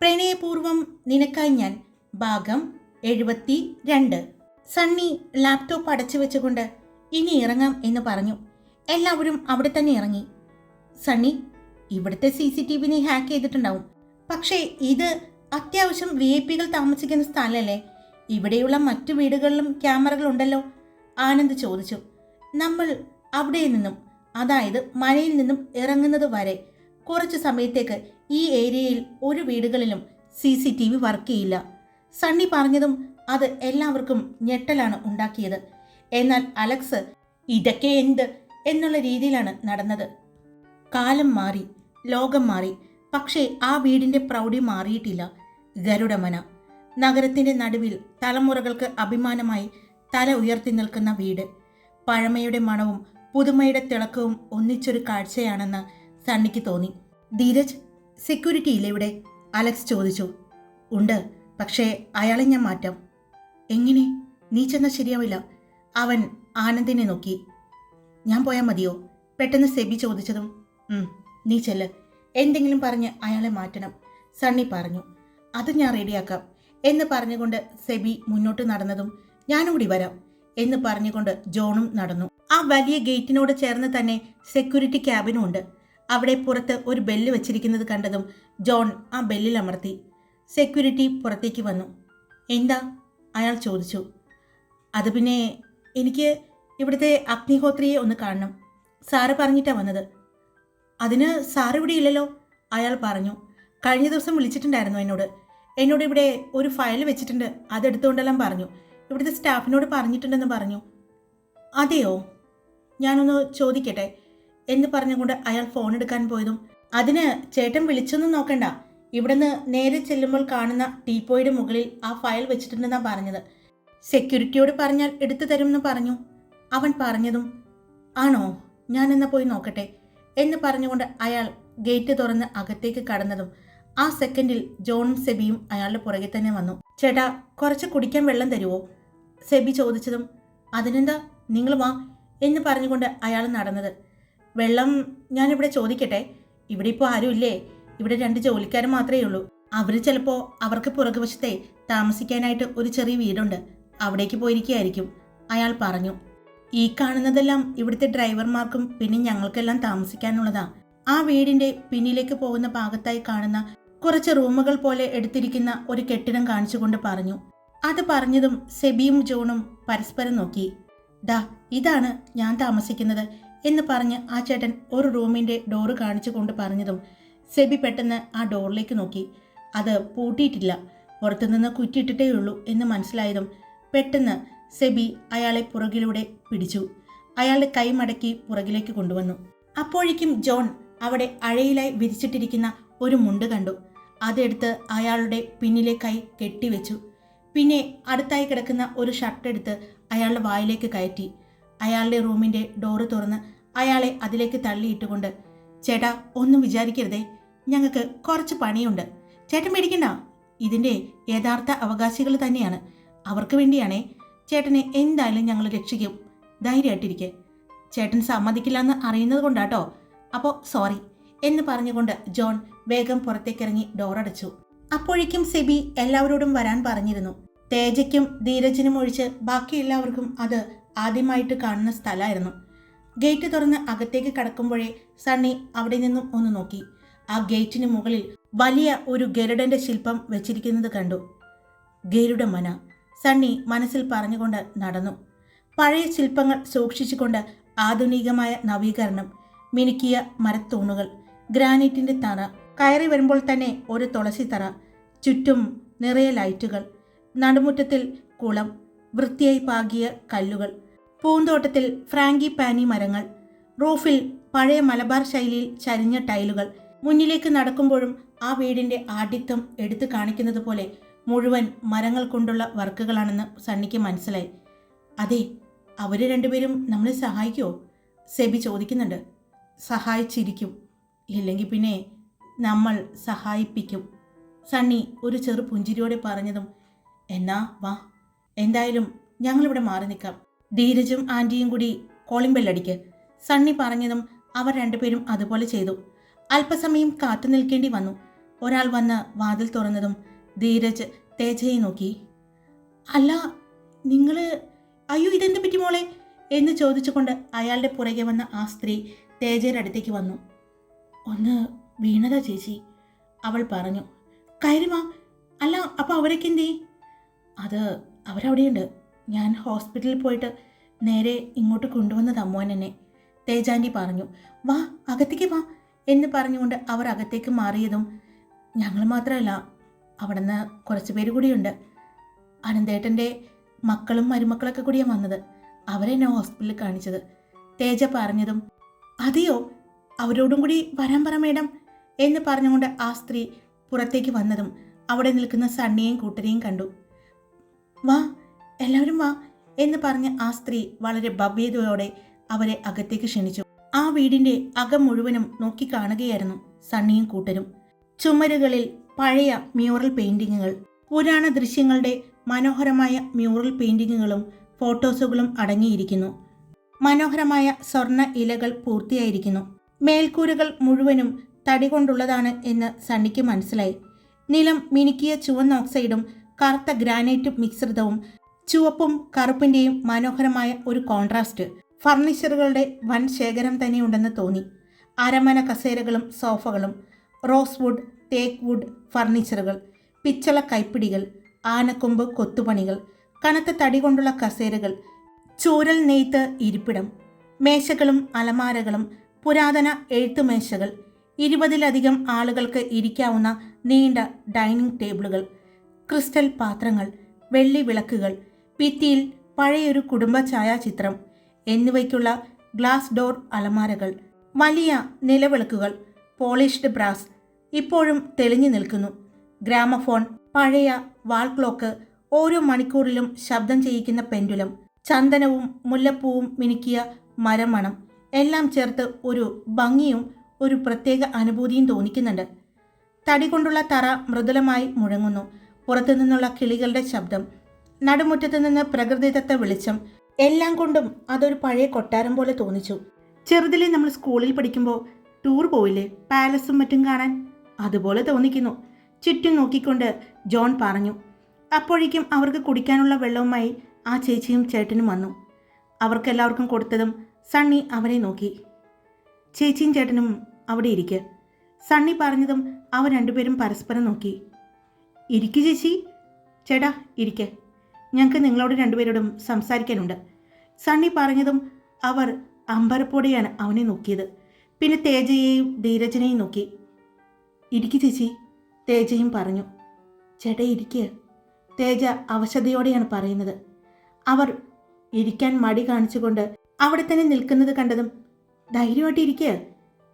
പ്രണയപൂർവം നിനക്കായി ഞാൻ ഭാഗം എഴുപത്തി രണ്ട് സണ്ണി ലാപ്ടോപ്പ് അടച്ചു വെച്ചുകൊണ്ട് ഇനി ഇറങ്ങാം എന്ന് പറഞ്ഞു. എല്ലാവരും അവിടെ തന്നെ ഇറങ്ങി. സണ്ണി ഇവിടുത്തെ സി സി ടി വി നീ ഹാക്ക് ചെയ്തിട്ടുണ്ടാവും. പക്ഷേ ഇത് അത്യാവശ്യം വി ഐ പികൾ താമസിക്കുന്ന സ്ഥലമല്ലേ ഇവിടെയുള്ള മറ്റു വീടുകളിലും ക്യാമറകൾ ഉണ്ടല്ലോ? ആനന്ദ് ചോദിച്ചു. നമ്മൾ അവിടെ നിന്നും അതായത് മഴയിൽ നിന്നും ഇറങ്ങുന്നത് വരെ കുറച്ച് സമയത്തേക്ക് ഈ ഏരിയയിൽ ഒരു വീടുകളിലും C C T V work ചെയ്യില്ല. സണ്ണി പറഞ്ഞതും അത് എല്ലാവർക്കും ഞെട്ടലാണ് ഉണ്ടാക്കിയത്. എന്നാൽ അലക്സ് ഇതൊക്കെ എന്ത്? എന്നുള്ള രീതിയിലാണ് നടന്നത്. കാലം മാറി ലോകം മാറി. പക്ഷേ ആ വീടിന്റെ പ്രൗഢി മാറിയിട്ടില്ല. ഗരുഡമന. നഗരത്തിന്റെ നടുവിൽ തലമുറകൾക്ക് അഭിമാനമായി തല ഉയർത്തി നിൽക്കുന്ന വീട്. പഴമയുടെ മണവും പുതുമയുടെ തിളക്കവും ഒന്നിച്ചൊരു കാഴ്ചയാണെന്ന് സണ്ണിക്ക് തോന്നി. ധീരജ് സെക്യൂരിറ്റി ഇല്ലേ ഇവിടെ? അലക്സ് ചോദിച്ചു. ഉണ്ട് പക്ഷേ അയാളെ ഞാൻ മാറ്റാം. എങ്ങനെ? നീ ചെന്നാൽ ശരിയാവില്ല. അവൻ ആനന്ദിനെ നോക്കി. ഞാൻ പോയാൽ മതിയോ? പെട്ടെന്ന് സെബി ചോദിച്ചതും നീ ചെല്ല്. എന്തെങ്കിലും പറഞ്ഞ് അയാളെ മാറ്റണം സണ്ണി പറഞ്ഞു. അത് ഞാൻ റെഡിയാക്കാം എന്ന് പറഞ്ഞുകൊണ്ട് സെബി മുന്നോട്ട് നടന്നതും ഞാനും കൂടി വരാം എന്ന് പറഞ്ഞുകൊണ്ട് ജോണും നടന്നു. ആ വലിയ ഗേറ്റിനോട് ചേർന്ന് തന്നെ സെക്യൂരിറ്റി ക്യാബിനും ഉണ്ട്. അവിടെ പുറത്ത് ഒരു ബെല്ല് വെച്ചിരിക്കുന്നത് കണ്ടതും ജോൺ ആ ബെല്ലിൽ അമർത്തി. സെക്യൂരിറ്റി പുറത്തേക്ക് വന്നു. എന്താ? അയാൾ ചോദിച്ചു. അത് പിന്നെ എനിക്ക് ഇവിടുത്തെ അഗ്നിഹോത്രിയെ ഒന്ന് കാണണം. സാറ് പറഞ്ഞിട്ടാ വന്നത്. അതിന് സാറ് ഇവിടെ ഇല്ലല്ലോ? അയാൾ പറഞ്ഞു. കഴിഞ്ഞ ദിവസം വിളിച്ചിട്ടുണ്ടായിരുന്നു എന്നോട്. എന്നോട് ഇവിടെ ഒരു ഫയൽ വെച്ചിട്ടുണ്ട്. അതെടുത്തുകൊണ്ടെല്ലാം പറഞ്ഞു. ഇവിടുത്തെ സ്റ്റാഫിനോട് പറഞ്ഞിട്ടുണ്ടെന്ന് പറഞ്ഞു. അതെയോ? ഞാനൊന്ന് ചോദിക്കട്ടെ. എന്ന് പറഞ്ഞുകൊണ്ട് അയാൾ ഫോൺ എടുക്കാൻ പോയതും അതിന് ചേട്ടൻ വിളിച്ചൊന്നും നോക്കണ്ട. ഇവിടുന്ന് നേരെ ചെല്ലുമ്പോൾ കാണുന്ന ടീപ്പോയുടെ മുകളിൽ ആ ഫയൽ വെച്ചിട്ടുണ്ടെന്നാ പറഞ്ഞത്. സെക്യൂരിറ്റിയോട് പറഞ്ഞാൽ എടുത്തു തരുമെന്ന് പറഞ്ഞു. അവൻ പറഞ്ഞതും ആണോ? ഞാൻ എന്നാ പോയി നോക്കട്ടെ എന്ന് പറഞ്ഞുകൊണ്ട് അയാൾ ഗേറ്റ് തുറന്ന് അകത്തേക്ക് കടന്നതും ആ സെക്കൻഡിൽ ജോണും സെബിയും അയാളുടെ പുറകെ തന്നെ വന്നു. ചേട്ടാ കുറച്ച് കുടിക്കാൻ വെള്ളം തരുമോ സെബി ചോദിച്ചതും അതിനെന്താ? നിങ്ങൾ വാ എന്ന് പറഞ്ഞുകൊണ്ട് അയാൾ നടന്നത്. വെള്ളം ഞാനിവിടെ ചോദിക്കട്ടെ? ഇവിടെ ഇപ്പോൾ ആരുമില്ലേ? ഇവിടെ രണ്ട് ജോലിക്കാർ മാത്രമേ ഉള്ളൂ. അവർ ചിലപ്പോൾ അവർക്ക് പുറകുവശത്തെ താമസിക്കാനായിട്ട് ഒരു ചെറിയ വീടുണ്ട്. അവിടേക്ക് പോയിരിക്കുകയായിരിക്കും. അയാൾ പറഞ്ഞു. ഈ കാണുന്നതെല്ലാം ഇവിടുത്തെ ഡ്രൈവർമാർക്കും പിന്നെ ഞങ്ങൾക്കെല്ലാം താമസിക്കാനുള്ളതാ. ആ വീടിന്റെ പിന്നിലേക്ക് പോകുന്ന ഭാഗത്തായി കാണുന്ന കുറച്ച് റൂമുകൾ പോലെ എടുത്തിരിക്കുന്ന ഒരു കെട്ടിടം കാണിച്ചുകൊണ്ട് പറഞ്ഞു. അത് പറഞ്ഞതും സെബിയും ജോണും പരസ്പരം നോക്കി. ദാ ഇതാണ് ഞാൻ താമസിക്കുന്നത്. എന്ന് പറഞ്ഞ് ആ ചേട്ടൻ ഒരു റൂമിന്റെ ഡോറ് കാണിച്ചു കൊണ്ട് പറഞ്ഞതും സെബി പെട്ടെന്ന് ആ ഡോറിലേക്ക് നോക്കി. അത് പൂട്ടിയിട്ടില്ല. പുറത്തുനിന്ന് കുറ്റിയിട്ടിട്ടേ ഉള്ളൂ എന്ന് മനസ്സിലായതും പെട്ടെന്ന് സെബി അയാളെ പുറകിലൂടെ പിടിച്ചു. അയാളുടെ കൈ മടക്കി പുറകിലേക്ക് കൊണ്ടുവന്നു. അപ്പോഴേക്കും ജോൺ അവിടെ അഴയിലായി വിരിച്ചിട്ടിരിക്കുന്ന ഒരു മുണ്ട് കണ്ടു. അതെടുത്ത് അയാളുടെ പിന്നിലെ കൈ കെട്ടിവെച്ചു. പിന്നെ അടുത്തായി കിടക്കുന്ന ഒരു ഷർട്ട് എടുത്ത് അയാളുടെ വായിലേക്ക് കയറ്റി. അയാളുടെ റൂമിന്റെ ഡോറ് തുറന്ന് അയാളെ അതിലേക്ക് തള്ളിയിട്ടുകൊണ്ട് ചേട്ടാ ഒന്നും വിചാരിക്കരുതേ. ഞങ്ങൾക്ക് കുറച്ച് പണിയുണ്ട്. ചേട്ടൻ പേടിക്കണ്ട. ഇതിന്റെ യഥാർത്ഥ അവകാശികൾ തന്നെയാണ്. അവർക്ക് വേണ്ടിയാണേ ചേട്ടനെ എന്തായാലും ഞങ്ങൾ രക്ഷിക്കും. ധൈര്യമായിട്ടിരിക്കെ. ചേട്ടൻ സമ്മതിക്കില്ല എന്ന് അറിയുന്നത് കൊണ്ടാട്ടോ? അപ്പോൾ സോറി എന്ന് പറഞ്ഞുകൊണ്ട് ജോൺ വേഗം പുറത്തേക്കിറങ്ങി ഡോറടച്ചു. അപ്പോഴേക്കും സെബി എല്ലാവരോടും വരാൻ പറഞ്ഞിരുന്നു. തേജയ്ക്കും ധീരജിനും ഒഴിച്ച് ബാക്കി എല്ലാവർക്കും അത് ആദ്യമായിട്ട് കാണുന്ന സ്ഥലമായിരുന്നു. ഗേറ്റ് തുറന്ന് അകത്തേക്ക് കടക്കുമ്പോഴേ സണ്ണി അവിടെ നിന്നും ഒന്ന് നോക്കി. ആ ഗേറ്റിന് മുകളിൽ വലിയ ഒരു ഗരുഡന്റെ ശില്പം വെച്ചിരിക്കുന്നത് കണ്ടു. ഗരുഡ മന. സണ്ണി മനസ്സിൽ പറഞ്ഞുകൊണ്ട് നടന്നു. പഴയ ശില്പങ്ങൾ സൂക്ഷിച്ചുകൊണ്ട് ആധുനികമായ നവീകരണം മിനുക്കിയ മരത്തൂണുകൾ ഗ്രാനൈറ്റിന്റെ തറ കയറി വരുമ്പോൾ തന്നെ ഒരു തുളസി തറ ചുറ്റും നിറയെ ലൈറ്റുകൾ നടുമുറ്റത്തിൽ കുളം വൃത്തിയായി പാകിയ കല്ലുകൾ പൂന്തോട്ടത്തിൽ ഫ്രാങ്കി പാനി മരങ്ങൾ റൂഫിൽ പഴയ മലബാർ ശൈലിയിൽ ചരിഞ്ഞ ടൈലുകൾ. മുന്നിലേക്ക് നടക്കുമ്പോഴും ആ വീടിന്റെ ആഢ്യത്വം എടുത്തു കാണിക്കുന്നത് പോലെ മുഴുവൻ മരങ്ങൾ കൊണ്ടുള്ള വർക്കുകളാണെന്ന് സണ്ണിക്ക് മനസ്സിലായി. അതെ അവർ രണ്ടുപേരും നമ്മളെ സഹായിക്കുമോ സെബി ചോദിക്കുന്നുണ്ട്. സഹായിച്ചിരിക്കും. ഇല്ലെങ്കിൽ പിന്നെ നമ്മൾ സഹായിപ്പിക്കും. സണ്ണി ഒരു ചെറു പുഞ്ചിരിയോടെ പറഞ്ഞതും എന്നാ വാ. എന്തായാലും ഞങ്ങളിവിടെ മാറി നിൽക്കാം. ധീരജും ആന്റിയും കൂടി കോളിംഗ് ബെല്ലടിക്ക് സണ്ണി പറഞ്ഞതും അവർ രണ്ടുപേരും അതുപോലെ ചെയ്തു. അല്പസമയം കാത്തു നിൽക്കേണ്ടി വന്നു. ഒരാൾ വന്ന് വാതിൽ തുറന്നതും ധീരജ് തേജയെ നോക്കി. അല്ല നിങ്ങൾ അയ്യോ ഇതെന്ത് പറ്റി മോളെ? എന്ന് ചോദിച്ചുകൊണ്ട് അയാളുടെ പുറകെ വന്ന ആ സ്ത്രീ തേജയുടെ അടുത്തേക്ക് വന്നു. ഒന്ന് വീണതാ ചേച്ചി അവൾ പറഞ്ഞു. കയറിമാ അല്ല അപ്പോൾ അവരൊക്കെ എന്തേ അത് അവരവിടെയുണ്ട്. ഞാൻ ഹോസ്പിറ്റലിൽ പോയിട്ട് നേരെ ഇങ്ങോട്ട് കൊണ്ടുവന്നത് അമ്മോൻ എന്നെ പറഞ്ഞു വാ അകത്തേക്ക് വാ എന്ന് പറഞ്ഞുകൊണ്ട് അവർ അകത്തേക്ക് മാറിയതും ഞങ്ങൾ മാത്രമല്ല അവിടെ നിന്ന് കുറച്ച് പേര് കൂടിയുണ്ട്. അനന്തേട്ടന്റെ മക്കളും മരുമക്കളൊക്കെ കൂടിയാണ് വന്നത്. അവരെന്നെ ഹോസ്പിറ്റലിൽ കാണിച്ചത്. തേജ പറഞ്ഞതും അതെയോ? അവരോടും കൂടി വരാൻ പറ മേഡം എന്ന് പറഞ്ഞുകൊണ്ട് ആ സ്ത്രീ പുറത്തേക്ക് വന്നതും അവിടെ നിൽക്കുന്ന സണ്ണിയെയും കൂട്ടരെയും കണ്ടു. വാ എല്ലാവരും വാ എന്ന് പറഞ്ഞ് ആ സ്ത്രീ വളരെ ഭവ്യതയോടെ അവരെ അകത്തേക്ക് ക്ഷണിച്ചു. ആ വീടിന്റെ അകം മുഴുവനും നോക്കിക്കാണുകയായിരുന്നു സണ്ണിയും കൂട്ടരും. ചുമരുകളിൽ പഴയ മ്യൂറൽ പെയിന്റിങ്ങുകൾ പുരാണ ദൃശ്യങ്ങളുടെ മനോഹരമായ മ്യൂറൽ പെയിന്റിങ്ങുകളും ഫോട്ടോസുകളും അടങ്ങിയിരിക്കുന്നു. മനോഹരമായ സ്വർണ ഇലകൾ പൂർത്തിയായിരിക്കുന്നു. മേൽക്കൂരകൾ മുഴുവനും തടി കൊണ്ടുള്ളതാണ് എന്ന് സണ്ണിക്ക് മനസ്സിലായി. നിലം മിനുക്കിയ ചുവന്ന ഓക്സൈഡും കറുത്ത ഗ്രാനൈറ്റും മിശ്രിതവും ചുവപ്പും കറുപ്പിന്റെയും മനോഹരമായ ഒരു കോൺട്രാസ്റ്റ്. ഫർണിച്ചറുകളുടെ വൻ ശേഖരം തന്നെയുണ്ടെന്ന് തോന്നി. അരമന കസേരകളും സോഫകളും റോസ് വുഡ് തേക്ക് വുഡ് ഫർണിച്ചറുകൾ പിച്ചള കൈപ്പിടികൾ ആനക്കൊമ്പ് കൊത്തുപണികൾ കനത്ത തടി കൊണ്ടുള്ള കസേരകൾ ചൂരൽ നെയ്ത്ത് ഇരിപ്പിടം മേശകളും അലമാരകളും പുരാതന എഴുത്തുമേശകൾ ഇരുപതിലധികം ആളുകൾക്ക് ഇരിക്കാവുന്ന നീണ്ട ഡൈനിങ് ടേബിളുകൾ ക്രിസ്റ്റൽ പാത്രങ്ങൾ വെള്ളി വിളക്കുകൾ ഭിത്തിയിൽ പഴയൊരു കുടുംബ ഛായാചിത്രം എന്നിവയ്ക്കുള്ള ഗ്ലാസ് ഡോർ അലമാരകൾ വലിയ നിലവിളക്കുകൾ പോളിഷ്ഡ് ബ്രാസ് ഇപ്പോഴും തെളിഞ്ഞു നിൽക്കുന്നു. ഗ്രാമഫോൺ പഴയ വാൾ ക്ലോക്ക് ഓരോ മണിക്കൂറിലും ശബ്ദം ചെയ്യിക്കുന്ന പെൻഡുലം ചന്ദനവും മുല്ലപ്പൂവും മിനുക്കിയ മരമണം എല്ലാം ചേർത്ത് ഒരു ഭംഗിയും ഒരു പ്രത്യേക അനുഭൂതിയും തോന്നിക്കുന്നുണ്ട്. തടി കൊണ്ടുള്ള തറ മൃദുലമായി മുഴങ്ങുന്നു. പുറത്തു നിന്നുള്ള കിളികളുടെ ശബ്ദം നടുമുറ്റത്ത് നിന്ന് പ്രകൃതിദത്ത വെളിച്ചം എല്ലാം കൊണ്ടും അതൊരു പഴയ കൊട്ടാരം പോലെ തോന്നിച്ചു. ചെറുതിലെ നമ്മൾ സ്കൂളിൽ പഠിക്കുമ്പോൾ ടൂർ പോയില്ലേ പാലസും മറ്റും കാണാൻ? അതുപോലെ തോന്നിക്കുന്നു. ചുറ്റും നോക്കിക്കൊണ്ട് ജോൺ പറഞ്ഞു. അപ്പോഴേക്കും അവർക്ക് കുടിക്കാനുള്ള വെള്ളവുമായി ആ ചേച്ചിയും ചേട്ടനും വന്നു. അവർക്കെല്ലാവർക്കും കൊടുത്തതും സണ്ണി അവരെ നോക്കി. ചേച്ചിയും ചേട്ടനും അവിടെ ഇരിക്കുക സണ്ണി പറഞ്ഞതും അവർ രണ്ടുപേരും പരസ്പരം നോക്കി. ഇരിക്കു ചേച്ചി. ചേട്ടാ ഇരിക്കെ. ഞങ്ങൾക്ക് നിങ്ങളോട് രണ്ടുപേരോടും സംസാരിക്കാനുണ്ട്. സണ്ണി പറഞ്ഞതും അവർ അമ്പരപ്പോടെയാണ് അവനെ നോക്കിയത്. പിന്നെ തേജയെയും ധീരജനെയും നോക്കി. ഇരിക്കു ചേച്ചി തേജയും പറഞ്ഞു. ചേട്ടാ ഇരിക്കുക തേജ അവശതയോടെയാണ് പറയുന്നത്. അവർ ഇരിക്കാൻ മടി കാണിച്ചുകൊണ്ട് അവിടെ തന്നെ നിൽക്കുന്നത് കണ്ടതും ധൈര്യമായിട്ട് ഇരിക്കുക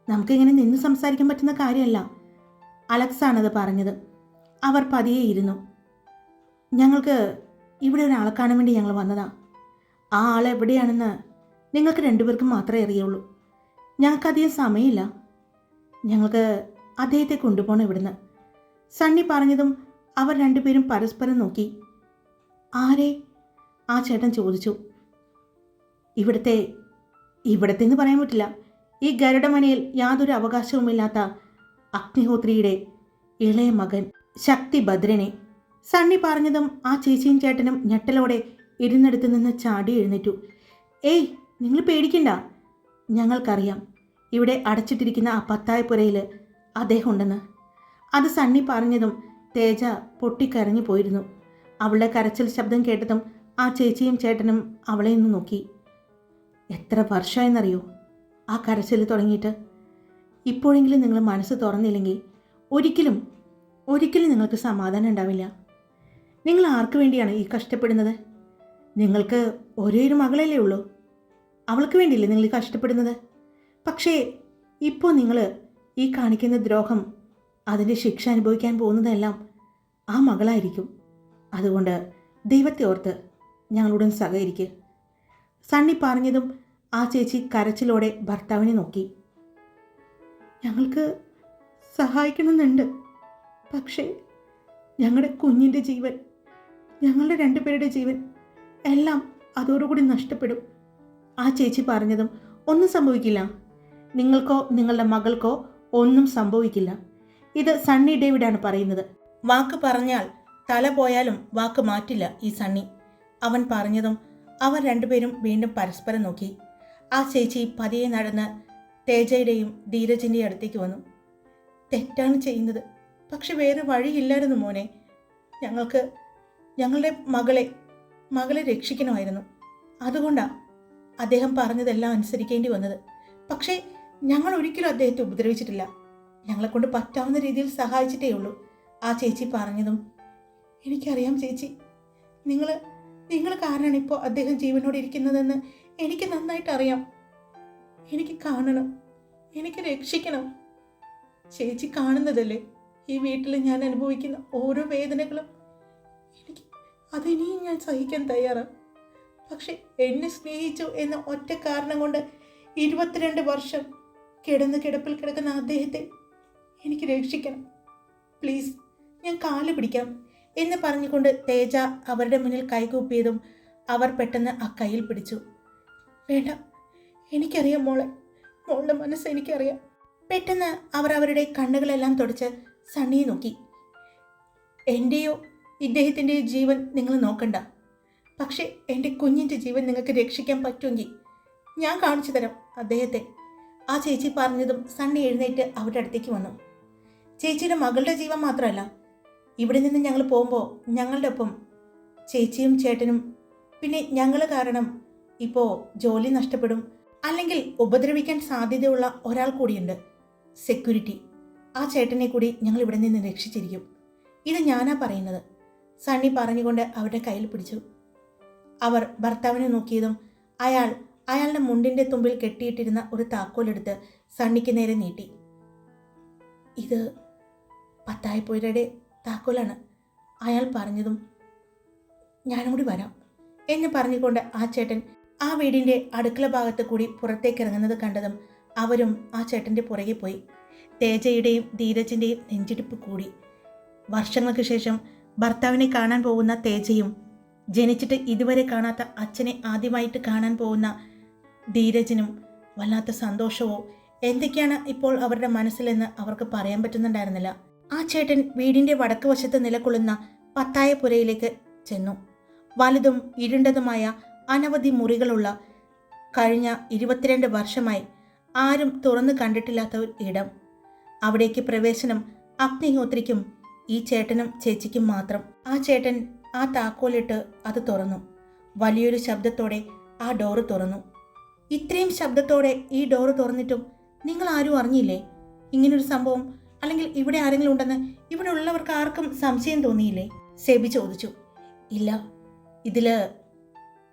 നമുക്കിങ്ങനെ നിന്ന് സംസാരിക്കാൻ പറ്റുന്ന കാര്യമല്ല അലക്സാണത് പറഞ്ഞത്. അവർ പതിയെ ഇരുന്നു. ഞങ്ങൾക്ക് ഇവിടെ ഒരാളെ കാണാൻ വേണ്ടി ഞങ്ങൾ വന്നതാ. ആ ആൾ എവിടെയാണെന്ന് നിങ്ങൾക്ക് രണ്ടുപേർക്കും മാത്രമേ അറിയുള്ളൂ. ഞങ്ങൾക്കധികം സമയമില്ല. ഞങ്ങൾക്ക് അദ്ദേഹത്തെ കൊണ്ടുപോകണം ഇവിടുന്ന്. സണ്ണി പറഞ്ഞതും അവർ രണ്ടുപേരും പരസ്പരം നോക്കി. ആരെ? ആ ചേട്ടൻ ചോദിച്ചു. ഇവിടുത്തെ ഇവിടത്തെ എന്ന് പറയാൻ പറ്റില്ല. ഈ ഗരുഡമനയിൽ യാതൊരു അവകാശവുമില്ലാത്ത അഗ്നിഹോത്രിയുടെ ഇളയ മകൻ ശക്തി ഭദ്രനെ സണ്ണി പറഞ്ഞതും ആ ചേച്ചിയും ചേട്ടനും ഞെട്ടലോടെ ഇരുന്നിടത്ത് നിന്ന് ചാടി എഴുന്നേറ്റു. ഏയ് നിങ്ങൾ പേടിക്കണ്ട. ഞങ്ങൾക്കറിയാം. ഇവിടെ അടച്ചിട്ടിരിക്കുന്ന ആ പത്തായപ്പുരയിൽ അദ്ദേഹം ഉണ്ടെന്ന്. അത് സണ്ണി പറഞ്ഞതും തേജ പൊട്ടിക്കരഞ്ഞു പോയിരുന്നു. അവളുടെ കരച്ചിൽ ശബ്ദം കേട്ടതും ആ ചേച്ചിയും ചേട്ടനും അവളെ ഒന്ന് നോക്കി. എത്ര വർഷമായെന്നറിയോ ആ കരച്ചിൽ തുടങ്ങിയിട്ട്. ഇപ്പോഴെങ്കിലും നിങ്ങൾ മനസ്സ് തുറന്നില്ലെങ്കിൽ ഒരിക്കലും ഒരിക്കലും നിങ്ങൾക്ക് സമാധാനം ഉണ്ടാവില്ല. നിങ്ങൾ ആർക്കു വേണ്ടിയാണ് ഈ കഷ്ടപ്പെടുന്നത്? നിങ്ങൾക്ക് ഒരേ ഒരു മകളല്ലേ ഉള്ളൂ. അവൾക്ക് വേണ്ടിയില്ലേ നിങ്ങൾ ഈ കഷ്ടപ്പെടുന്നത്? പക്ഷേ ഇപ്പോൾ നിങ്ങൾ ഈ കാണിക്കുന്ന ദ്രോഹം അതിന്റെ ശിക്ഷ അനുഭവിക്കാൻ പോകുന്നതെല്ലാം ആ മകളായിരിക്കും. അതുകൊണ്ട് ദൈവത്തെ ഓർത്ത് ഞങ്ങളോടും സഹകരിക്കുക സണ്ണി പറഞ്ഞതും ആ ചേച്ചി കരച്ചിലോടെ ഭർത്താവിനെ നോക്കി. ഞങ്ങൾക്ക് സഹായിക്കണമെന്നുണ്ട്. പക്ഷേ ഞങ്ങളുടെ കുഞ്ഞിന്റെ ജീവൻ ഞങ്ങളുടെ രണ്ടുപേരുടെ ജീവൻ എല്ലാം അതോടുകൂടി നഷ്ടപ്പെടും. ആ ചേച്ചി പറഞ്ഞതും ഒന്നും സംഭവിക്കില്ല. നിങ്ങൾക്കോ നിങ്ങളുടെ മകൾക്കോ ഒന്നും സംഭവിക്കില്ല. ഇത് സണ്ണി ഡേവിഡാണ് പറയുന്നത്. വാക്ക് പറഞ്ഞാൽ തല പോയാലും വാക്ക് മാറ്റില്ല ഈ സണ്ണി. അവൻ പറഞ്ഞതും അവർ രണ്ടുപേരും വീണ്ടും പരസ്പരം നോക്കി. ആ ചേച്ചി പതിയെ നടന്ന് തേജയുടെയും ധീരജിന്റെയും അടുത്തേക്ക് വന്നു. തെറ്റാണ് ചെയ്യുന്നത്. പക്ഷെ വേറെ വഴിയില്ലായിരുന്നു മോനെ. ഞങ്ങൾക്ക് ഞങ്ങളുടെ മകളെ മകളെ രക്ഷിക്കണമായിരുന്നു. അതുകൊണ്ടാണ് അദ്ദേഹം പറഞ്ഞതെല്ലാം അനുസരിക്കേണ്ടി വന്നത്. പക്ഷേ ഞങ്ങൾ ഒരിക്കലും അദ്ദേഹത്തെ ഉപദ്രവിച്ചിട്ടില്ല. ഞങ്ങളെ കൊണ്ട് പറ്റാവുന്ന രീതിയിൽ സഹായിച്ചിട്ടേ ഉള്ളൂ. ആ ചേച്ചി പറഞ്ഞതും എനിക്കറിയാം ചേച്ചി. നിങ്ങൾ നിങ്ങൾ കാരണമാണ് ഇപ്പോൾ അദ്ദേഹം ജീവനോട് ഇരിക്കുന്നതെന്ന് എനിക്ക് നന്നായിട്ട് അറിയാം. എനിക്ക് കാണണം. എനിക്ക് രക്ഷിക്കണം. ചേച്ചി കാണുന്നതല്ലേ? ഈ വീട്ടിൽ ഞാൻ അനുഭവിക്കുന്ന ഓരോ വേദനകളും അതിനിയും ഞാൻ സഹിക്കാൻ തയ്യാറാണ് പക്ഷെ എന്നെ സ്നേഹിച്ചു എന്ന ഒറ്റ കാരണം കൊണ്ട് ഇരുപത്തിരണ്ട് വർഷം കിടന്ന് കിടപ്പിൽ കിടക്കുന്ന അദ്ദേഹത്തെ എനിക്ക് രക്ഷിക്കണം. പ്ലീസ് ഞാൻ കാൽ പിടിക്കാം എന്ന് പറഞ്ഞുകൊണ്ട് തേജ അവരുടെ മുന്നിൽ കൈകൂപ്പിയതും അവർ പെട്ടെന്ന് ആ കയ്യിൽ പിടിച്ചു. വേണ്ട എനിക്കറിയാം മോളെ. മോളുടെ മനസ്സ് എനിക്കറിയാം. പെട്ടെന്ന് അവർ അവരുടെ കണ്ണുകളെല്ലാം തുടച്ച് സണ്ണിയെ നോക്കി. എന്റെയോ ഇദ്ദേഹത്തിന്റെയോ ജീവൻ നിങ്ങൾ നോക്കണ്ട. പക്ഷേ എന്റെ കുഞ്ഞിന്റെ ജീവൻ നിങ്ങൾക്ക് രക്ഷിക്കാൻ പറ്റുമെങ്കിൽ ഞാൻ കാണിച്ചു തരാം അദ്ദേഹത്തെ. ആ ചേച്ചി പറഞ്ഞതും സണ്ണി എഴുന്നേറ്റ് അവരുടെ അടുത്തേക്ക് വന്നു. ചേച്ചിയുടെ മകളുടെ ജീവൻ മാത്രമല്ല ഇവിടെ നിന്ന് ഞങ്ങൾ പോകുമ്പോൾ ഞങ്ങളുടെ ഒപ്പം ചേച്ചിയും ചേട്ടനും പിന്നെ ഞങ്ങൾ കാരണം ഇപ്പോൾ ജോലി നഷ്ടപ്പെടും അല്ലെങ്കിൽ ഉപദ്രവിക്കാൻ സാധ്യതയുള്ള ഒരാൾ കൂടിയുണ്ട് സെക്യൂരിറ്റി ആ ചേട്ടനെ കൂടി ഞങ്ങൾ ഇവിടെ നിന്ന് രക്ഷിച്ചിരിക്കും. ഇത് ഞാനാ പറയുന്നത്. സണ്ണി പറഞ്ഞുകൊണ്ട് അവരുടെ കയ്യിൽ പിടിച്ചു. അവർ ഭർത്താവിനെ നോക്കിയതും അയാൾ അയാളുടെ മുണ്ടിന്റെ തുമ്പിൽ കെട്ടിയിട്ടിരുന്ന ഒരു താക്കോലെടുത്ത് സണ്ണിക്ക് നേരെ നീട്ടി. ഇത് പത്തായപ്പുഴയുടെ താക്കോലാണ് അയാൾ പറഞ്ഞതും. ഞാനും കൂടി വരാം എന്ന് പറഞ്ഞുകൊണ്ട് ആ ചേട്ടൻ ആ വീടിന്റെ അടുക്കള ഭാഗത്ത് കൂടി പുറത്തേക്ക് ഇറങ്ങുന്നത് കണ്ടതും അവരും ആ ചേട്ടന്റെ പുറകെ പോയി. തേജയുടെയും ധീരജിന്റെയും നെഞ്ചിടിപ്പ് കൂടി. വർഷങ്ങൾക്ക് ശേഷം ഭർത്താവിനെ കാണാൻ പോകുന്ന തേജയും ജനിച്ചിട്ട് ഇതുവരെ കാണാത്ത അച്ഛനെ ആദ്യമായിട്ട് കാണാൻ പോകുന്ന ധീരജിനും വല്ലാത്ത സന്തോഷവോ? എന്തൊക്കെയാണ് ഇപ്പോൾ അവരുടെ മനസ്സിലെന്ന് അവർക്ക് പറയാൻ പറ്റുന്നുണ്ടായിരുന്നില്ല. ആ ചേട്ടൻ വീടിന്റെ വടക്ക് വശത്ത് നിലകൊള്ളുന്ന പത്തായപ്പുരയിലേക്ക് ചെന്നു. വലുതും ഇരുണ്ടതുമായ അനവധി മുറികളുള്ള കഴിഞ്ഞ ഇരുപത്തിരണ്ട് വർഷമായി ആരും തുറന്നു കണ്ടിട്ടില്ലാത്ത ഒരു ഇടം. അവിടേക്ക് പ്രവേശനം അഗ്നിഹോത്രിക്കും ഈ ചേട്ടനും ചേച്ചിക്കും മാത്രം. ആ ചേട്ടൻ ആ താക്കോലിട്ട് അത് തുറന്നു. വലിയൊരു ശബ്ദത്തോടെ ആ ഡോറ് തുറന്നു. ഇത്രയും ശബ്ദത്തോടെ ഈ ഡോറ് തുറന്നിട്ടും നിങ്ങൾ ആരും അറിഞ്ഞില്ലേ? ഇങ്ങനൊരു സംഭവം അല്ലെങ്കിൽ ഇവിടെ ആരെങ്കിലും ഉണ്ടെന്ന് ഇവിടെ ഉള്ളവർക്ക് ആർക്കും സംശയം തോന്നിയില്ലേ? സെബി ചോദിച്ചു. ഇല്ല. ഇതിൽ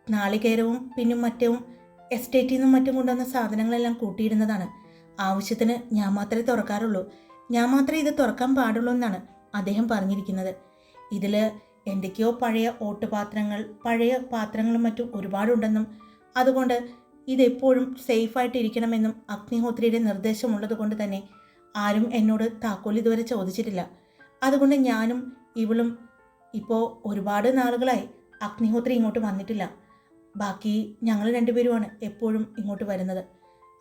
നാളികേരവും പിന്നും മറ്റവും എസ്റ്റേറ്റിൽ നിന്നും മറ്റും കൊണ്ടുവന്ന സാധനങ്ങളെല്ലാം കൂട്ടിയിടുന്നതാണ്. ആവശ്യത്തിന് ഞാൻ മാത്രമേ തുറക്കാറുള്ളൂ. ഞാൻ മാത്രമേ ഇത് തുറക്കാൻ പാടുള്ളൂ എന്നാണ്. അദ്ദേഹം പറഞ്ഞിരിക്കുന്നത്. ഇതിൽ എന്തൊക്കെയോ പഴയ ഓട്ടുപാത്രങ്ങൾ പഴയ പാത്രങ്ങളും മറ്റും ഒരുപാടുണ്ടെന്നും അതുകൊണ്ട് ഇതെപ്പോഴും സേഫായിട്ട് ഇരിക്കണമെന്നും അഗ്നിഹോത്രിയുടെ നിർദ്ദേശമുള്ളത് കൊണ്ട് തന്നെ ആരും എന്നോട് താക്കോൽ ഇതുവരെ ചോദിച്ചിട്ടില്ല. അതുകൊണ്ട് ഞാനും ഇവളും ഇപ്പോൾ ഒരുപാട് നാളുകളായി അഗ്നിഹോത്രി ഇങ്ങോട്ട് വന്നിട്ടില്ല. ബാക്കി ഞങ്ങൾ രണ്ടുപേരുമാണ് എപ്പോഴും ഇങ്ങോട്ട് വരുന്നത്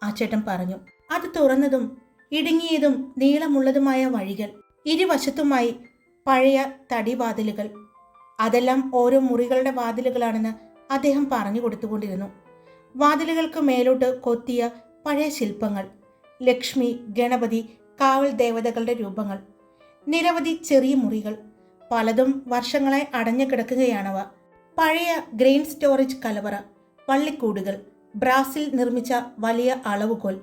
ആ ചേട്ടൻ പറഞ്ഞു. അത് തുറന്നതും ഇടുങ്ങിയതും നീളമുള്ളതുമായ വഴികൾ ഇരുവശത്തുമായി പഴയ തടിവാതിലുകൾ. അതെല്ലാം ഓരോ മുറികളുടെ വാതിലുകളാണെന്ന് അദ്ദേഹം പറഞ്ഞു കൊടുത്തുകൊണ്ടിരുന്നു. വാതിലുകൾക്ക് മേലോട്ട് കൊത്തിയ പഴയ ശില്പങ്ങൾ ലക്ഷ്മി ഗണപതി കാവൽ ദേവതകളുടെ രൂപങ്ങൾ നിരവധി ചെറിയ മുറികൾ പലതും വർഷങ്ങളായി അടഞ്ഞു കിടക്കുകയാണവ. പഴയ ഗ്രെയിൻ സ്റ്റോറേജ് കലവറ പള്ളിക്കൂടുകൾ ബ്രാസിൽ നിർമ്മിച്ച വലിയ അളവുകോൽ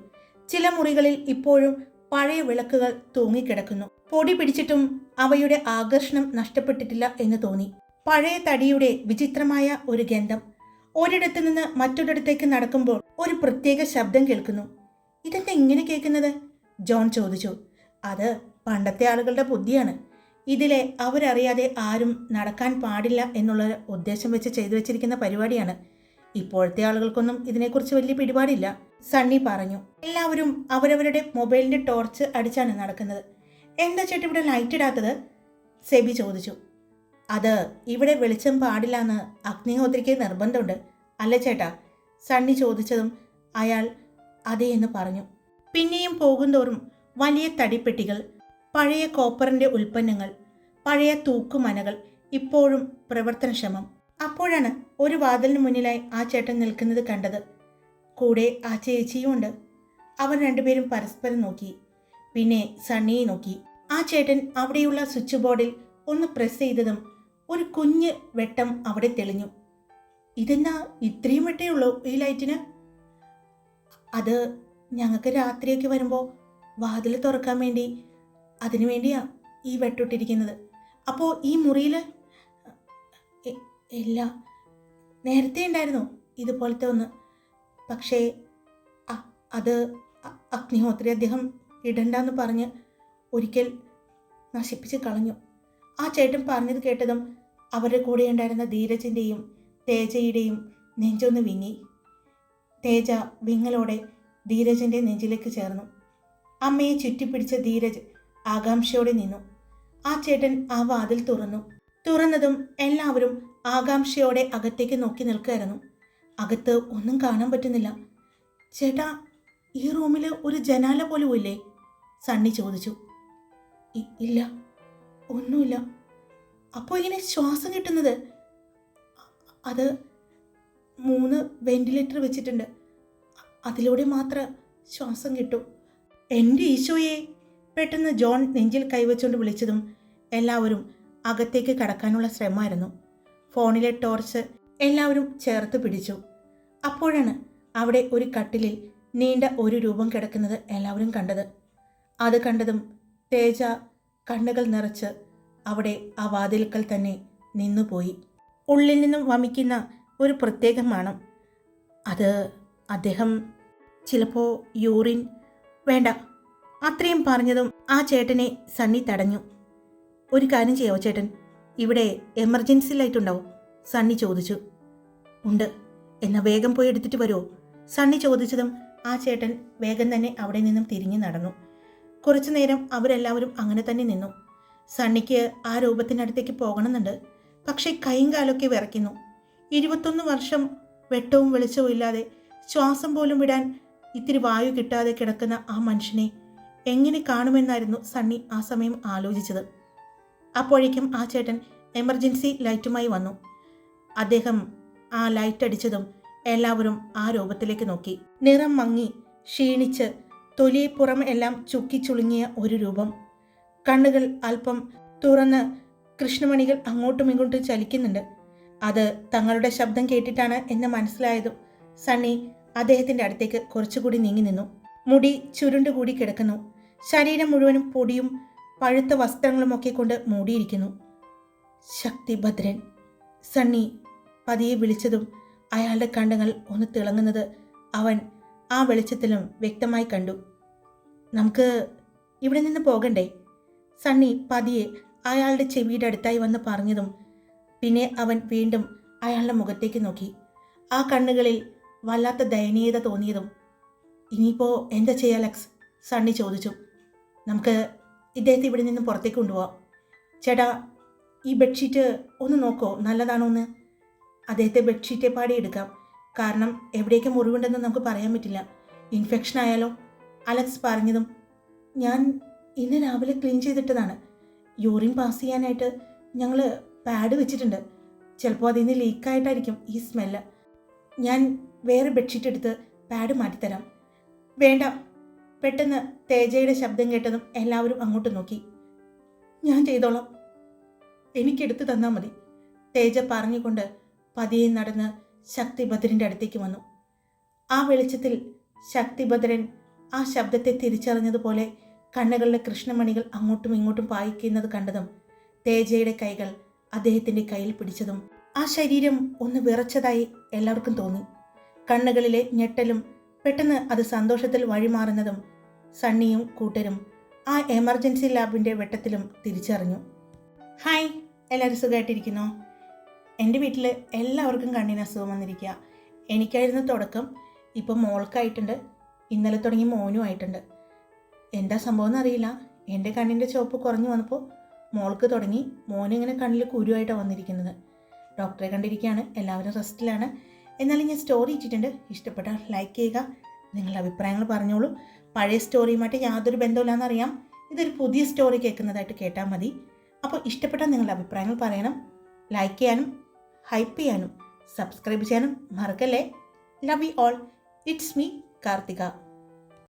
ചില മുറികളിൽ ഇപ്പോഴും പഴയ വിളക്കുകൾ തൂങ്ങിക്കിടക്കുന്നു. പൊടി പിടിച്ചിട്ടും അവയുടെ ആകർഷണം നഷ്ടപ്പെട്ടിട്ടില്ല എന്ന് തോന്നി. പഴയ തടിയുടെ വിചിത്രമായ ഒരു ഗന്ധം ഒരിടത്തു നിന്ന് മറ്റൊരിടത്തേക്ക് നടക്കുമ്പോൾ ഒരു പ്രത്യേക ശബ്ദം കേൾക്കുന്നു. ഇതെന്താ ഇങ്ങനെ കേൾക്കുന്നത്? ജോൺ ചോദിച്ചു. അത് പണ്ടത്തെ ആളുകളുടെ ബുദ്ധിയാണ്. ഇതിലെ അവരറിയാതെ ആരും നടക്കാൻ പാടില്ല എന്നുള്ള ഉദ്ദേശം വെച്ച് ചെയ്തു വെച്ചിരിക്കുന്ന പരിപാടിയാണ്. ഇപ്പോഴത്തെ ആളുകൾക്കൊന്നും ഇതിനെക്കുറിച്ച് വലിയ പിടിപാടില്ല. സണ്ണി പറഞ്ഞു എല്ലാവരും അവരവരുടെ മൊബൈലിന്റെ ടോർച്ച് അടിച്ചാണ് നടക്കുന്നത്. എന്താ ചേട്ടി ഇവിടെ ലൈറ്റ് ഇടാത്തത്? സെബി ചോദിച്ചു. അത് ഇവിടെ വെളിച്ചം പാടില്ല എന്ന് അഗ്നിഹോത്രിക്ക് നിർബന്ധമുണ്ട് അല്ല ചേട്ടാ? സണ്ണി ചോദിച്ചതും അയാൾ അതെ എന്ന് പറഞ്ഞു. പിന്നെയും പോകുന്തോറും വലിയ തടിപ്പെട്ടികൾ പഴയ കോപ്പറിന്റെ ഉൽപ്പന്നങ്ങൾ പഴയ തൂക്കുമനകൾ ഇപ്പോഴും പ്രവർത്തനക്ഷമം. അപ്പോഴാണ് ഒരു വാതിലിന് മുന്നിലായി ആ ചേട്ടൻ നിൽക്കുന്നത് കണ്ടത്. കൂടെ ആ ചേച്ചിയും ഉണ്ട്. അവർ രണ്ടുപേരും പരസ്പരം നോക്കി. പിന്നെ സണ്ണിയെ നോക്കി. ആ ചേട്ടൻ അവിടെയുള്ള സ്വിച്ച് ബോർഡിൽ ഒന്ന് പ്രസ് ചെയ്തതും ഒരു കുഞ്ഞ് വെട്ടം അവിടെ തെളിഞ്ഞു. ഇതെന്നാ ഇത്രയും വെട്ടേ ഉള്ളൂ ഈ ലൈറ്റിന്? അത് ഞങ്ങൾക്ക് രാത്രിയൊക്കെ വരുമ്പോൾ വാതിൽ തുറക്കാൻ വേണ്ടി അതിനു വേണ്ടിയാ ഈ വെട്ടിട്ടിരിക്കുന്നത്. അപ്പോൾ ഈ മുറിയിൽ ഇല്ല. നേരത്തെ ഉണ്ടായിരുന്നു ഇതുപോലത്തെ ഒന്ന്. പക്ഷേ അത് അഗ്നിഹോത്രി അദ്ദേഹം ഇടണ്ടെന്ന് പറഞ്ഞ് ഒരിക്കൽ നശിപ്പിച്ച് കളഞ്ഞു. ആ ചേട്ടൻ പറഞ്ഞത് കേട്ടതും അവരുടെ കൂടെ ഉണ്ടായിരുന്ന ധീരജിന്റെയും തേജയുടെയും നെഞ്ചൊന്ന് വിങ്ങി. തേജ വിങ്ങലോടെ ധീരജിന്റെ നെഞ്ചിലേക്ക് ചേർന്നു. അമ്മയെ ചുറ്റിപ്പിടിച്ച ധീരജ് ആകാംക്ഷയോടെ നിന്നു. ആ ചേട്ടൻ ആ വാതിൽ തുറന്നു. തുറന്നതും എല്ലാവരും ആകാംക്ഷയോടെ അകത്തേക്ക് നോക്കി നിൽക്കുകയായിരുന്നു. അകത്ത് ഒന്നും കാണാൻ പറ്റുന്നില്ല. ചേട്ടാ ഈ റൂമിൽ ഒരു ജനാല പോലും ഇല്ലേ? സണ്ണി ചോദിച്ചു. ഇല്ല. ഒന്നുമില്ല. അപ്പോൾ ഇങ്ങനെ ശ്വാസം കിട്ടുന്നത്? അത് മൂന്ന് വെന്റിലേറ്റർ വെച്ചിട്ടുണ്ട്. അതിലൂടെ മാത്രം ശ്വാസം കിട്ടും. എന്റെ ഈശോയെ പെട്ടെന്ന് ജോൺ നെഞ്ചിൽ കൈവച്ചുകൊണ്ട് വിളിച്ചതും എല്ലാവരും അകത്തേക്ക് കടക്കാനുള്ള ശ്രമമായിരുന്നു. ഫോണിലെ ടോർച്ച് എല്ലാവരും ചേർത്ത് പിടിച്ചു. അപ്പോഴാണ് അവിടെ ഒരു കട്ടിലിൽ നീണ്ട ഒരു രൂപം കിടക്കുന്നത് എല്ലാവരും കണ്ടത്. അത് കണ്ടതും തേജ കണ്ണുകൾ നിറച്ച് അവിടെ ആ വാതിൽക്കൽ തന്നെ നിന്നുപോയി. ഉള്ളിൽ നിന്നും വമിക്കുന്ന ഒരു പ്രത്യേക മണം. അത് അദ്ദേഹം ചിലപ്പോൾ യൂറിൻ വേണ്ട. അത്രയും പറഞ്ഞതും ആ ചേട്ടനെ സണ്ണി തടഞ്ഞു. ഒരു കാര്യം ചെയ്യാവോ ചേട്ടൻ? ഇവിടെ എമർജൻസി ലൈറ്റ് ഉണ്ടാവും സണ്ണി ചോദിച്ചു. ഉണ്ട്. എന്നാ വേഗം പോയി എടുത്തിട്ട് വരുമോ സണ്ണി ചോദിച്ചതും ആ ചേട്ടൻ വേഗം തന്നെ അവിടെ നിന്നും തിരിഞ്ഞു നടന്നു. കുറച്ചു നേരം അവരെല്ലാവരും അങ്ങനെ തന്നെ നിന്നു. സണ്ണിക്ക് ആ രൂപത്തിനടുത്തേക്ക് പോകണമെന്നുണ്ട്. പക്ഷേ കൈയും കാലൊക്കെ വിറയ്ക്കുന്നു. ഇരുപത്തൊന്ന് വർഷം വെട്ടവും വെളിച്ചവും ഇല്ലാതെ ശ്വാസം പോലും വിടാൻ ഇത്തിരി വായു കിട്ടാതെ കിടക്കുന്ന ആ മനുഷ്യനെ എങ്ങനെ കാണുമെന്നായിരുന്നു സണ്ണി ആ സമയം ആലോചിച്ചത്. അപ്പോഴേക്കും ആ ചേട്ടൻ എമർജൻസി ലൈറ്റുമായി വന്നു. അദ്ദേഹം ആ ലൈറ്റ് അടിച്ചതും എല്ലാവരും ആ രൂപത്തിലേക്ക് നോക്കി. നിറം മങ്ങി ക്ഷീണിച്ച് തൊലിപ്പുറം എല്ലാം ചുക്കി ചുളുങ്ങിയ ഒരു രൂപം. കണ്ണുകൾ അല്പം തുറന്ന് കൃഷ്ണമണികൾ അങ്ങോട്ടും ഇങ്ങോട്ടും ചലിക്കുന്നുണ്ട്. അത് തങ്ങളുടെ ശബ്ദം കേട്ടിട്ടാണ് എന്ന് മനസ്സിലായതും സണ്ണി അദ്ദേഹത്തിന്റെ അടുത്തേക്ക് കുറച്ചുകൂടി നീങ്ങി നിന്നു. മുടി ചുരുണ്ടുകൂടി കിടക്കുന്നു. ശരീരം മുഴുവനും പൊടിയും പഴുത്ത വസ്ത്രങ്ങളുമൊക്കെ കൊണ്ട് മൂടിയിരിക്കുന്നു. ശക്തിഭദ്രൻ സണ്ണി പതിയെ വിളിച്ചതും അയാളുടെ കണ്ണുകൾ ഒന്ന് തിളങ്ങുന്നത് അവൻ ആ വെളിച്ചത്തിലും വ്യക്തമായി കണ്ടു. നമുക്ക് ഇവിടെ നിന്ന് പോകണ്ടേ? സണ്ണി പതിയെ അയാളുടെ ചെവിയുടെ അടുത്തായി വന്ന് പറഞ്ഞതും പിന്നെ അവൻ വീണ്ടും അയാളുടെ മുഖത്തേക്ക് നോക്കി. ആ കണ്ണുകളിൽ വല്ലാത്ത ദയനീയത തോന്നിയതും ഇനിയിപ്പോൾ എന്താ ചെയ്യാലക്സ് സണ്ണി ചോദിച്ചു. നമുക്ക് ഇദ്ദേഹത്തെ ഇവിടെ നിന്ന് പുറത്തേക്ക് കൊണ്ടുപോവാം. ചേട്ടാ ഈ ബെഡ്ഷീറ്റ് ഒന്ന് നോക്കോ നല്ലതാണോ എന്ന് അദ്ദേഹത്തെ ബെഡ്ഷീറ്റെ പാടി എടുക്കാം. കാരണം എവിടേക്ക് മുറിവുണ്ടെന്ന് നമുക്ക് പറയാൻ പറ്റില്ല. ഇൻഫെക്ഷൻ ആയാലോ? അലക്സ് പറഞ്ഞതും ഞാൻ ഇന്ന് രാവിലെ ക്ലീൻ ചെയ്തിട്ടതാണ്. യൂറിൻ പാസ് ചെയ്യാനായിട്ട് ഞങ്ങൾ പാഡ് വെച്ചിട്ടുണ്ട്. ചിലപ്പോൾ അതിൽ നിന്ന് ലീക്കായിട്ടായിരിക്കും ഈ സ്മെല്ല്. ഞാൻ വേറെ ബെഡ്ഷീറ്റ് എടുത്ത് പാഡ് മാറ്റിത്തരാം. വേണ്ട പെട്ടെന്ന് തേജയുടെ ശബ്ദം കേട്ടതും എല്ലാവരും അങ്ങോട്ട് നോക്കി. ഞാൻ ചെയ്തോളാം. എനിക്കെടുത്ത് തന്നാൽ മതി. തേജ പറഞ്ഞുകൊണ്ട് പതിയെ നടന്ന് ശക്തിഭദ്രന്റെ അടുത്തേക്ക് വന്നു. ആ വെളിച്ചത്തിൽ ശക്തിഭദ്രൻ ആ ശബ്ദത്തെ തിരിച്ചറിഞ്ഞതുപോലെ കണ്ണുകളിലെ കൃഷ്ണമണികൾ അങ്ങോട്ടും ഇങ്ങോട്ടും പായിക്കുന്നത് കണ്ടതും തേജയുടെ കൈകൾ അദ്ദേഹത്തിന്റെ കയ്യിൽ പിടിച്ചതും ആ ശരീരം ഒന്ന് വിറച്ചതായി എല്ലാവർക്കും തോന്നി. കണ്ണുകളിലെ ഞെട്ടലും പെട്ടെന്ന് അത് സന്തോഷത്തിൽ വഴിമാറുന്നതും സണ്ണിയും കൂട്ടരും ആ എമർജൻസി ലാബിന്റെ വെട്ടത്തിലും തിരിച്ചറിഞ്ഞു. ഹായ് എല്ലാവരും സുഖമായിട്ടിരിക്കുന്നോ എന്റെ വീട്ടിൽ എല്ലാവർക്കും കണ്ണിന് അസുഖം വന്നിരിക്കുക എനിക്കായിരുന്നു തുടക്കം. ഇപ്പം മോൾക്കായിട്ടുണ്ട്. ഇന്നലെ തുടങ്ങി മോനും ആയിട്ടുണ്ട്. എന്താ സംഭവം എന്നറിയില്ല എന്റെ കണ്ണിന്റെ ചുവപ്പ് കുറഞ്ഞു വന്നപ്പോൾ മോൾക്ക് തുടങ്ങി. മോനിങ്ങനെ കണ്ണിൽ കുരുവായിട്ടാണ് വന്നിരിക്കുന്നത്. ഡോക്ടറെ കണ്ടിരിക്കുകയാണ് എല്ലാവരും റെസ്റ്റിലാണ്. എന്നാലും ഞാൻ സ്റ്റോറി ഇട്ടിട്ടുണ്ട്. ഇഷ്ടപ്പെട്ടാൽ ലൈക്ക് ചെയ്യുക. നിങ്ങളുടെ അഭിപ്രായങ്ങൾ പറഞ്ഞോളൂ. പഴയ സ്റ്റോറിയുമായിട്ട് യാതൊരു ബന്ധമില്ലാന്നറിയാം ഇതൊരു പുതിയ സ്റ്റോറി കേൾക്കുന്നതായിട്ട് കേട്ടാൽ മതി. അപ്പോൾ ഇഷ്ടപ്പെട്ടാൽ നിങ്ങളുടെ അഭിപ്രായങ്ങൾ പറയണം. ലൈക്ക് ചെയ്യാനും ഹൈപ്പ് ചെയ്യാനും സബ്സ്ക്രൈബ് ചെയ്യാനും മറക്കല്ലേ? Love you all it's me Karthika.